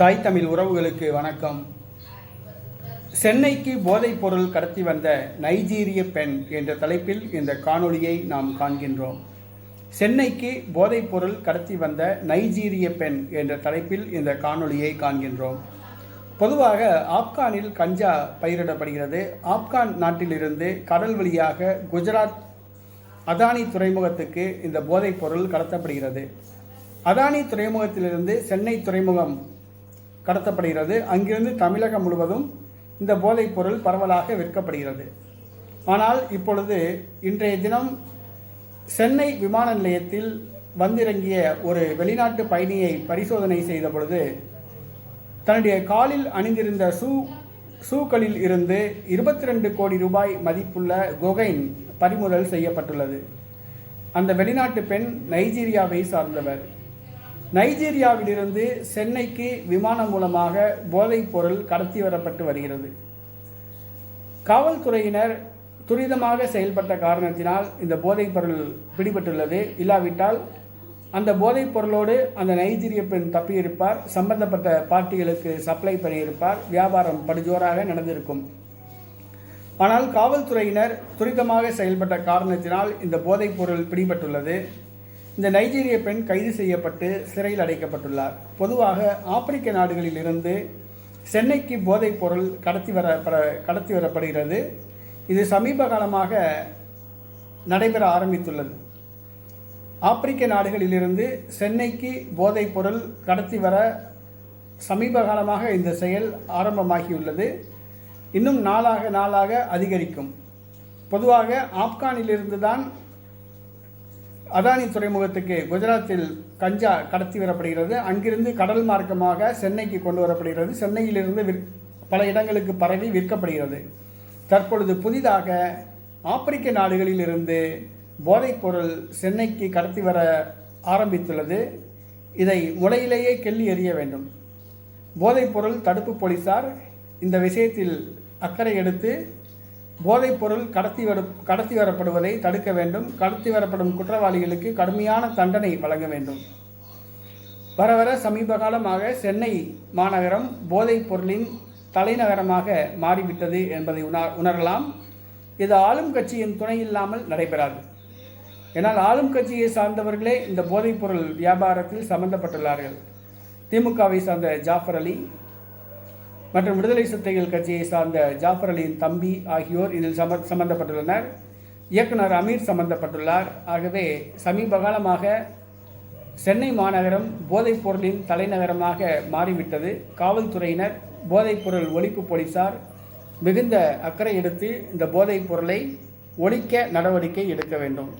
தாய் தமிழ் உறவுகளுக்கு வணக்கம். சென்னைக்கு போதைப் பொருள் கடத்தி வந்த நைஜீரிய பெண் என்ற தலைப்பில் இந்த காணொளியை நாம் காண்கின்றோம். சென்னைக்கு போதைப் பொருள் கடத்தி வந்த நைஜீரிய பெண் என்ற தலைப்பில் இந்த காணொளியை காண்கின்றோம். பொதுவாக ஆப்கானில் கஞ்சா பயிரிடப்படுகிறது. ஆப்கான் நாட்டிலிருந்து கடல் வழியாக குஜராத் அதானி துறைமுகத்துக்கு இந்த போதைப் பொருள் கடத்தப்படுகிறது. அதானி துறைமுகத்திலிருந்து சென்னை துறைமுகம் கடத்தப்படுகிறது. அங்கிருந்து தமிழகம் முழுவதும் இந்த போதைப் பொருள் பரவலாக விற்கப்படுகிறது. ஆனால் இப்பொழுது இன்றைய தினம் சென்னை விமான நிலையத்தில் வந்திறங்கிய ஒரு வெளிநாட்டு பயணியை பரிசோதனை செய்த பொழுது தன்னுடைய காலில் அணிந்திருந்த ஷூ ஷூக்களில் இருந்து இருபத்தி ரெண்டு கோடி ரூபாய் மதிப்புள்ள கொகைன் பறிமுதல் செய்யப்பட்டுள்ளது. அந்த வெளிநாட்டு பெண் நைஜீரியாவை சார்ந்தவர். நைஜீரியாவிலிருந்து சென்னைக்கு விமானம் மூலமாக போதைப் பொருள் கடத்தி வரப்பட்டு வருகிறது. காவல்துறையினர் துரிதமாக செயல்பட்ட காரணத்தினால் இந்த போதைப் பொருள் பிடிபட்டுள்ளது. இல்லாவிட்டால் அந்த போதைப் பொருளோடு அந்த நைஜீரிய பெண் தப்பியிருப்பார். சம்பந்தப்பட்ட பார்ட்டிகளுக்கு சப்ளை பண்ணியிருப்பார். வியாபாரம் படுஜோராக நடந்திருக்கும். ஆனால் காவல்துறையினர் துரிதமாக செயல்பட்ட காரணத்தினால் இந்த போதைப் பொருள் பிடிபட்டுள்ளது. இந்த நைஜீரிய பெண் கைது செய்யப்பட்டு சிறையில் அடைக்கப்பட்டுள்ளார். பொதுவாக ஆப்பிரிக்க நாடுகளில் இருந்து சென்னைக்கு போதைப் பொருள் கடத்தி வர கடத்தி வரப்படுகிறது. இது சமீப காலமாக நடைபெற ஆரம்பித்துள்ளது. ஆப்பிரிக்க நாடுகளிலிருந்து சென்னைக்கு போதைப் பொருள் கடத்தி வர சமீப காலமாக இந்த செயல் ஆரம்பமாகியுள்ளது. இன்னும் நாளாக நாளாக அதிகரிக்கும். பொதுவாக ஆப்கானிலிருந்து தான் அதானி துறைமுகத்துக்கு குஜராத்தில் கஞ்சா கடத்தி வரப்படுகிறது. அங்கிருந்து கடல் மார்க்கமாக சென்னைக்கு கொண்டு வரப்படுகிறது. சென்னையிலிருந்து விற் பல இடங்களுக்கு பரவி விற்கப்படுகிறது. தற்பொழுது புதிதாக ஆப்பிரிக்க நாடுகளில் இருந்து போதைப்பொருள் சென்னைக்கு கடத்தி வர ஆரம்பித்துள்ளது. இதை முளையிலேயே கெள்ளி எறிய வேண்டும். போதைப்பொருள் தடுப்பு போலீசார் இந்த விஷயத்தில் அக்கறை எடுத்து போதைப்பொருள் கடத்தி வர கடத்தி வரப்படுவதை தடுக்க வேண்டும். கடத்தி வரப்படும் குற்றவாளிகளுக்கு கடுமையான தண்டனை வழங்க வேண்டும். வர வர சமீப காலமாக சென்னை மாநகரம் போதைப் பொருளின் தலைநகரமாக மாறிவிட்டது என்பதை உணர் உணரலாம். இது ஆளும் கட்சியின் துணை இல்லாமல் நடைபெறாது. ஏனால் ஆளும் கட்சியை சார்ந்தவர்களே இந்த போதைப்பொருள் வியாபாரத்தில் சம்பந்தப்பட்டுள்ளார்கள். திமுகவை சார்ந்த ஜாஃபர் அலி மற்றும் விடுதலை சிறுத்தைகள் கட்சியை சார்ந்த ஜாஃபர் அலியின் தம்பி ஆகியோர் இதில் சம சம்பந்தப்பட்டுள்ளனர். இயக்குனர் அமீர் சம்பந்தப்பட்டுள்ளார். ஆகவே சமீப காலமாக சென்னை மாநகரம் போதைப் பொருளின் தலைநகரமாக மாறிவிட்டது. காவல்துறையினர் போதைப்பொருள் ஒழிப்பு போலீசார் மிகுந்த அக்கறை எடுத்து இந்த போதைப் பொருளை ஒழிக்க நடவடிக்கை எடுக்க வேண்டும்.